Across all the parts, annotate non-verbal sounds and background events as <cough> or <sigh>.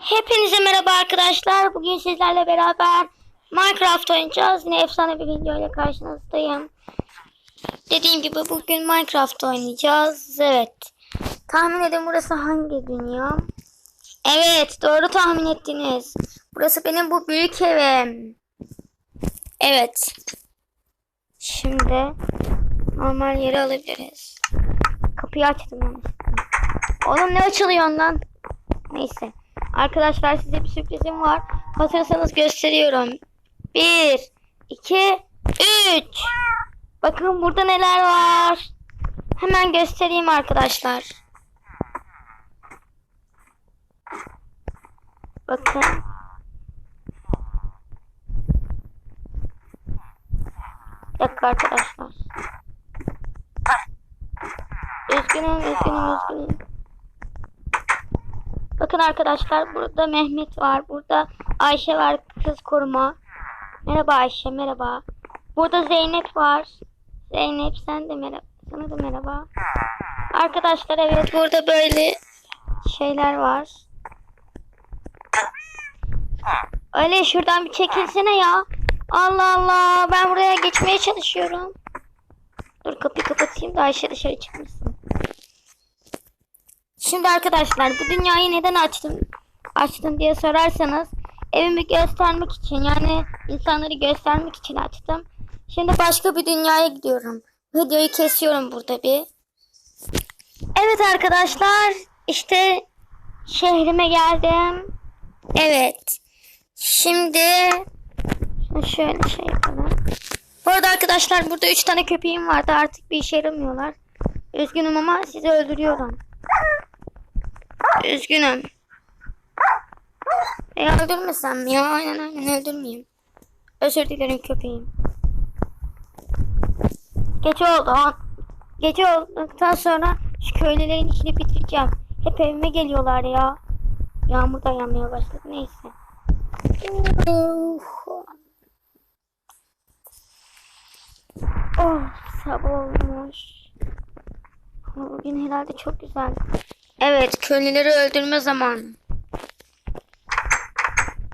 Hepinize merhaba arkadaşlar. Bugün sizlerle beraber Minecraft oynayacağız. Yine efsane bir video karşınızdayım. Dediğim gibi bugün Minecraft oynayacağız. Evet. Tahmin edin burası hangi dünya? Evet doğru tahmin ettiniz. Burası benim bu büyük evim. Evet. Şimdi normal yeri alabiliriz. Kapıyı açtım. Oğlum ne açılıyor lan? Neyse. Arkadaşlar size bir sürprizim var. Hazırsanız gösteriyorum. 1, 2, 3. Bakın burada neler var. Hemen göstereyim arkadaşlar. Bakın. Bir arkadaşlar. Üzgünüm, üzgünüm, üzgünüm. Bakın arkadaşlar burada Mehmet var. Burada Ayşe var kız koruma. Merhaba Ayşe merhaba. Burada Zeynep var. Zeynep sen de merhaba. Sana da merhaba. Arkadaşlar evet burada böyle şeyler var. Öyle şuradan bir çekilsene ya. Allah Allah ben buraya geçmeye çalışıyorum. Dur kapıyı kapatayım da Ayşe dışarı çıkmasın. Şimdi arkadaşlar bu dünyayı neden açtım açtım diye sorarsanız evimi göstermek için yani insanları göstermek için açtım. Şimdi başka bir dünyaya gidiyorum. Videoyu kesiyorum burada bir. Evet arkadaşlar işte şehrime geldim. Evet. Şimdi şöyle şey yapalım. Bu arada arkadaşlar burada 3 tane köpeğim vardı artık bir işe yaramıyorlar. Üzgünüm ama sizi öldürüyorum. Üzgünüm. E öldürmesem ya? Aynen aynen öldürmeyeyim. Özür dilerim köpeğim. Gece oldu. Gece olduktan sonra şu köylülerin işini bitireceğim. Hep evime geliyorlar ya. Yağmur da yağmaya başladı. Neyse. Oh sabah olmuş. Bugün herhalde çok güzel. Evet, köylüleri öldürme zamanı.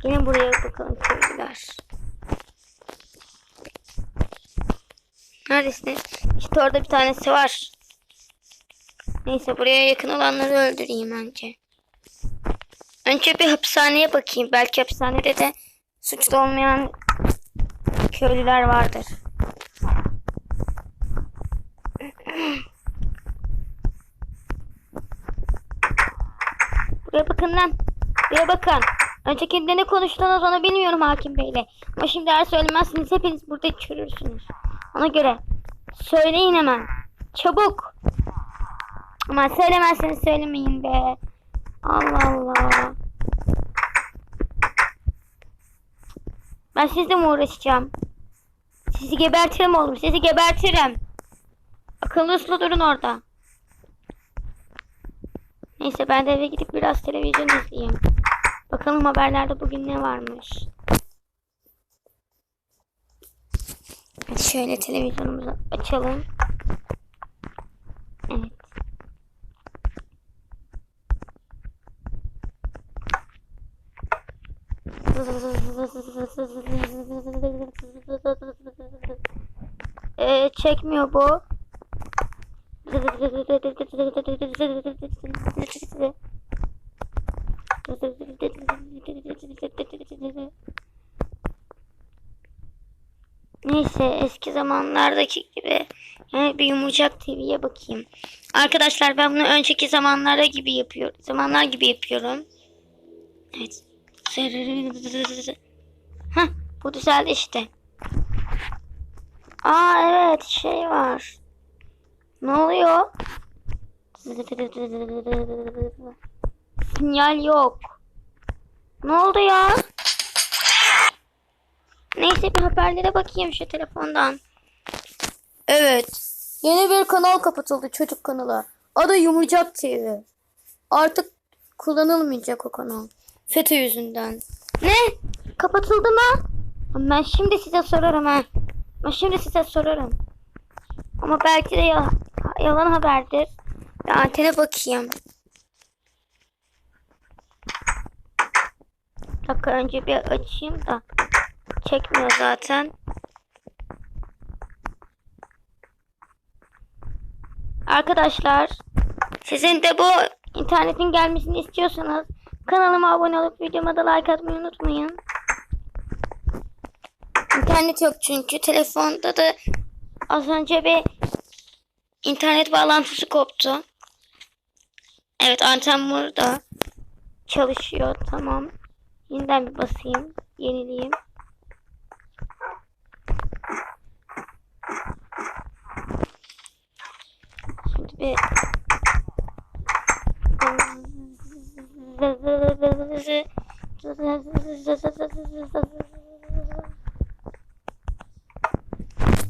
Gelin buraya bakalım köylüler. Neredesiniz? İşte orada bir tanesi var. Neyse buraya yakın olanları öldüreyim önce. Önce bir hapishaneye bakayım. Belki hapishanede de suçlu olmayan köylüler vardır. <clears throat> Buraya bakın lan. Buraya bakın. Öncekinde ne konuştuğunuz onu bilmiyorum hakim beyle. Ama şimdi eğer söylemezseniz hepiniz burada çürürsünüz. Ona göre. Söyleyin hemen. Çabuk. Ama söylemezseniz söylemeyin be. Allah Allah. Ben sizle mi uğraşacağım? Sizi gebertirim oğlum. Sizi gebertirim. Akıllı uslu durun orada. Neyse ben de eve gidip biraz televizyon izleyeyim. Bakalım haberlerde bugün ne varmış. Şöyle televizyonumuzu açalım. Evet. Ee, çekmiyor bu. Neyse eski zamanlardaki gibi yani bir yumurcak TV'ye bakayım. Arkadaşlar ben bunu önceki zamanlarda gibi yapıyorum. Zamanlar gibi yapıyorum. Evet. Hah bu düzeldi işte. Aa evet şey var. Ne oluyor? Sinyal yok. Ne oldu ya? Neyse bir haberlere bakayım şu telefondan. Evet. Yeni bir kanal kapatıldı çocuk kanalı. Adı Yumurcak TV. Artık kullanılmayacak o kanal. FETÖ yüzünden. Ne? Kapatıldı mı? Ben şimdi size sorarım ha. Ben şimdi size sorarım. Ama belki de ya- yalan haberdir. Bir antene bakayım. Bir dakika önce bir açayım da. Çekmiyor zaten. Arkadaşlar sizin de bu internetin gelmesini istiyorsanız kanalıma abone olup videoma da like atmayı unutmayın. İnternet yok çünkü telefonda da az önce bir internet bağlantısı koptu. Evet anten burada çalışıyor tamam. Yeniden bir basayım. Yenileyim. Şimdi bir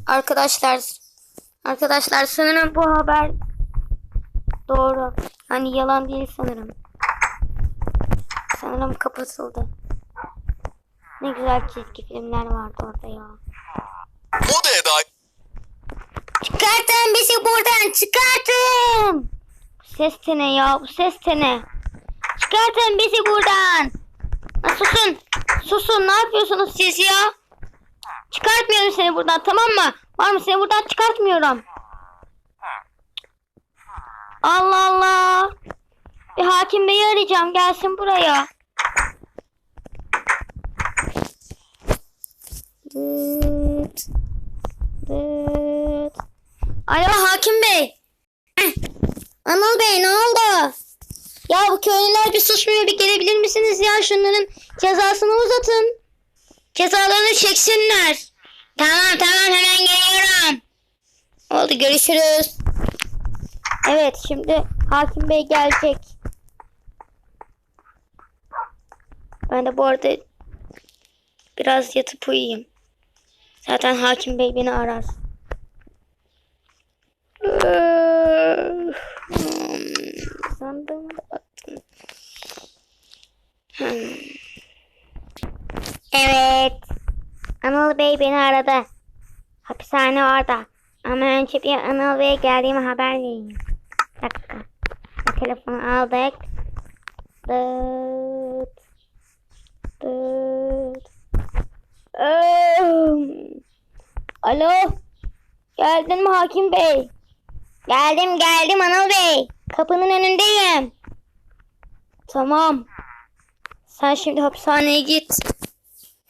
Arkadaşlar Arkadaşlar sanırım bu haber doğru. Hani yalan değil sanırım. Sanırım kapatıldı. Ne güzel çizgi filmler vardı orada ya. Moda Eda Çıkartın bizi buradan çıkartın. Bu ses de ne ya bu ses de ne? Çıkartın bizi buradan. Ha, susun. Susun ne yapıyorsunuz siz ya? Çıkartmıyorum seni buradan tamam mı? Var mı seni buradan çıkartmıyorum. Allah Allah. Bir hakim beyi arayacağım gelsin buraya. Dıt. Dıt. Alo hakim bey. Heh. Anıl bey ne oldu? Ya bu köylüler bir susmuyor bir gelebilir misiniz ya şunların cezasını uzatın. Cezalarını çeksinler. Tamam tamam hemen geliyorum. Oldu görüşürüz. Evet şimdi hakim bey gelecek. Ben de bu arada biraz yatıp uyuyayım. Zaten hakim bey beni arar. Hmm. Evet. Anıl Bey beni aradı. Hapishane orada. Ama önce bir Anıl Bey'e geldiğimi haber vereyim. Bir dakika. Telefonu aldık. Dıt. Dıt. Alo. Geldin mi hakim bey? Geldim geldim Anıl Bey. Kapının önündeyim. Tamam. Sen şimdi hapishaneye git.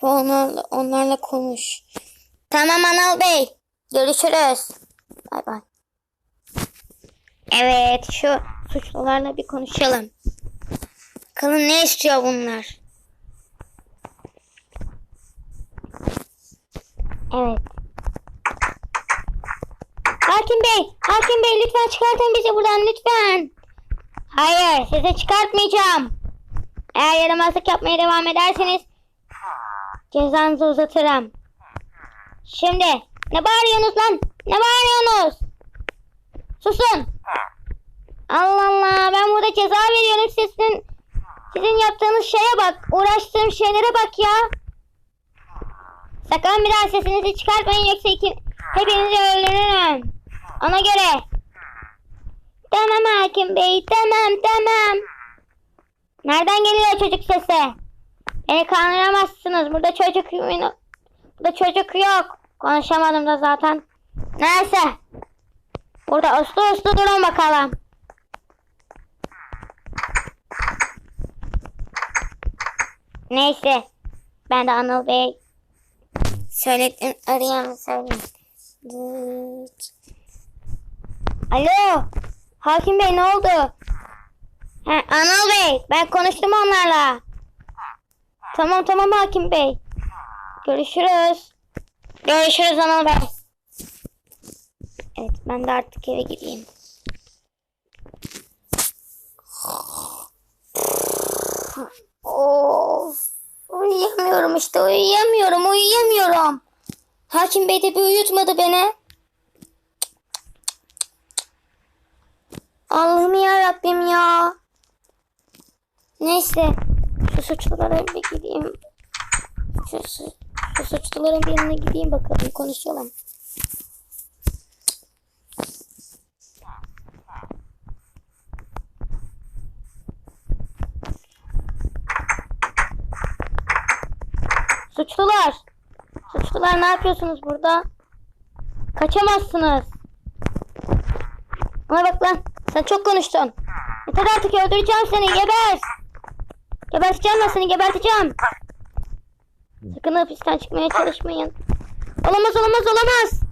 Ve onlarla, onlarla konuş. Tamam Anıl Bey. Görüşürüz. Bay bay. Evet şu suçlularla bir konuşalım. Bakalım ne istiyor bunlar? Evet. Hakim Bey, Hakim Bey lütfen çıkartın bizi buradan lütfen. Hayır, sizi çıkartmayacağım. Eğer yaramazlık yapmaya devam ederseniz cezanızı uzatırım. Şimdi ne bağırıyorsunuz lan? Ne bağırıyorsunuz? Susun. Allah Allah ben burada ceza veriyorum sizin sizin yaptığınız şeye bak. Uğraştığım şeylere bak ya. Sakın bir daha sesinizi çıkartmayın yoksa iki, hepinizi öldürürüm. Ona göre. Tamam hakim bey tamam tamam. Nereden geliyor çocuk sesi? Beni kandıramazsınız. Burada çocuk Burada çocuk yok. Konuşamadım da zaten. Neyse. Burada uslu uslu durun bakalım. Neyse. Ben de Anıl Bey söyledim. Arayan söyleyeyim. Alo. Hakim Bey ne oldu? He, Anıl Bey ben konuştum onlarla. Tamam tamam Hakim Bey. Görüşürüz. Görüşürüz Anıl Bey. Evet ben de artık eve gideyim. Of. Uyuyamıyorum işte uyuyamıyorum uyuyamıyorum. Hakim Bey de bir uyutmadı beni. Allah'ım ya Rabbim ya. Neyse. Suçlulara bir gideyim. Şu, şu, şu suçluların birine gideyim bakalım konuşalım. Suçlular. Suçlular ne yapıyorsunuz burada? Kaçamazsınız. Bana bak lan. Sen çok konuştun. Yeter artık öldüreceğim seni. Geber. Geberteceğim ben seni. Geberteceğim. Sakın hapisten çıkmaya çalışmayın. Olamaz olamaz olamaz.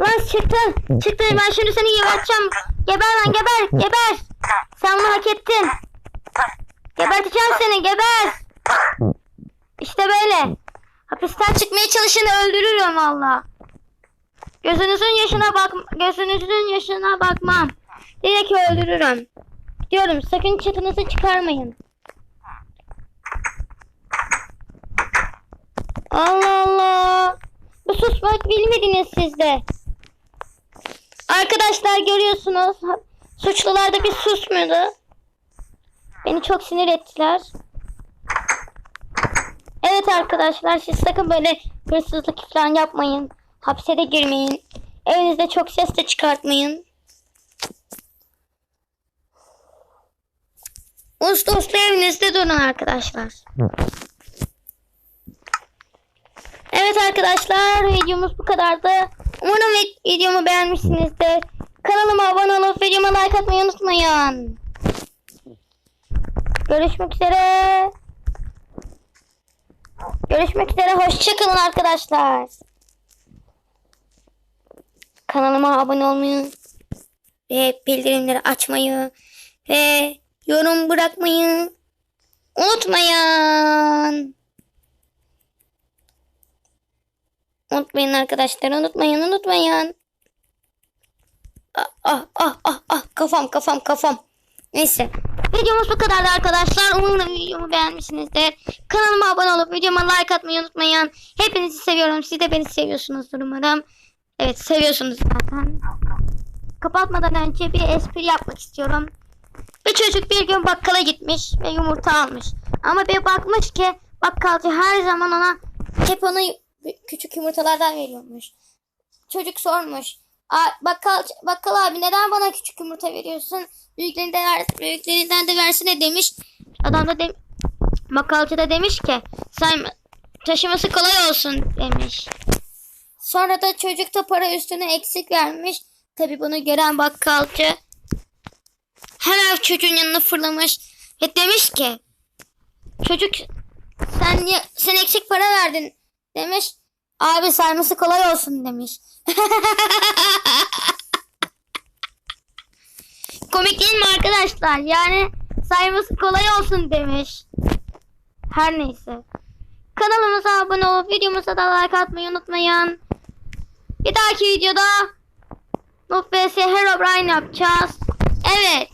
Lan çıktın. Çıktın. Ben şimdi seni geberteceğim. Geber lan geber. Geber. Sen bunu hak ettin. Geberteceğim seni. Geber. İşte böyle. Hapisten çıkmaya çalışanı öldürürüm valla. Gözünüzün yaşına bak gözünüzün yaşına bakmam. Direkt öldürürüm. Diyorum sakın çatınızı çıkarmayın. Allah Allah. Bu susmak bilmediniz siz de. Arkadaşlar görüyorsunuz. Suçlular da bir susmuyordu. Beni çok sinir ettiler. Evet arkadaşlar siz sakın böyle hırsızlık falan yapmayın. Hapse de girmeyin. Evinizde çok ses de çıkartmayın. Uslu evinizde durun arkadaşlar. Evet arkadaşlar videomuz bu kadardı. Umarım vi- videomu beğenmişsinizdir. Kanalıma abone olup videoma like atmayı unutmayın. Görüşmek üzere. Görüşmek üzere. Hoşçakalın arkadaşlar. Kanalıma abone olmayı ve bildirimleri açmayı ve yorum bırakmayı unutmayın. Unutmayın arkadaşlar. Unutmayın. Unutmayın. Ah ah ah ah ah kafam kafam kafam. Neyse. Videomuz bu kadardı arkadaşlar. Umarım videomu beğenmişsinizdir. Kanalıma abone olup videoma like atmayı unutmayın. Hepinizi seviyorum. Siz de beni seviyorsunuzdur umarım. Evet seviyorsunuz zaten. Kapatmadan önce bir espri yapmak istiyorum. Bir çocuk bir gün bakkala gitmiş ve yumurta almış. Ama bir bakmış ki bakkalcı her zaman ona hep ona küçük yumurtalardan veriyormuş. Çocuk sormuş. "Aa, Bakkal, bakkal abi neden bana küçük yumurta veriyorsun? Büyüklerinden, ver, büyüklerinden de versene demiş. Adam da de, bakkalcı da demiş ki sayma, taşıması kolay olsun demiş. Sonra da çocuk da para üstüne eksik vermiş. Tabi bunu gören bakkalcı hemen çocuğun yanına fırlamış ve demiş ki çocuk sen niye sen eksik para verdin demiş. Abi sayması kolay olsun demiş. <laughs> Komik değil mi arkadaşlar? Yani sayması kolay olsun demiş. Her neyse. Kanalımıza abone olup videomuza da like atmayı unutmayın. Bir dahaki videoda Noob Herobrine yapacağız. Evet.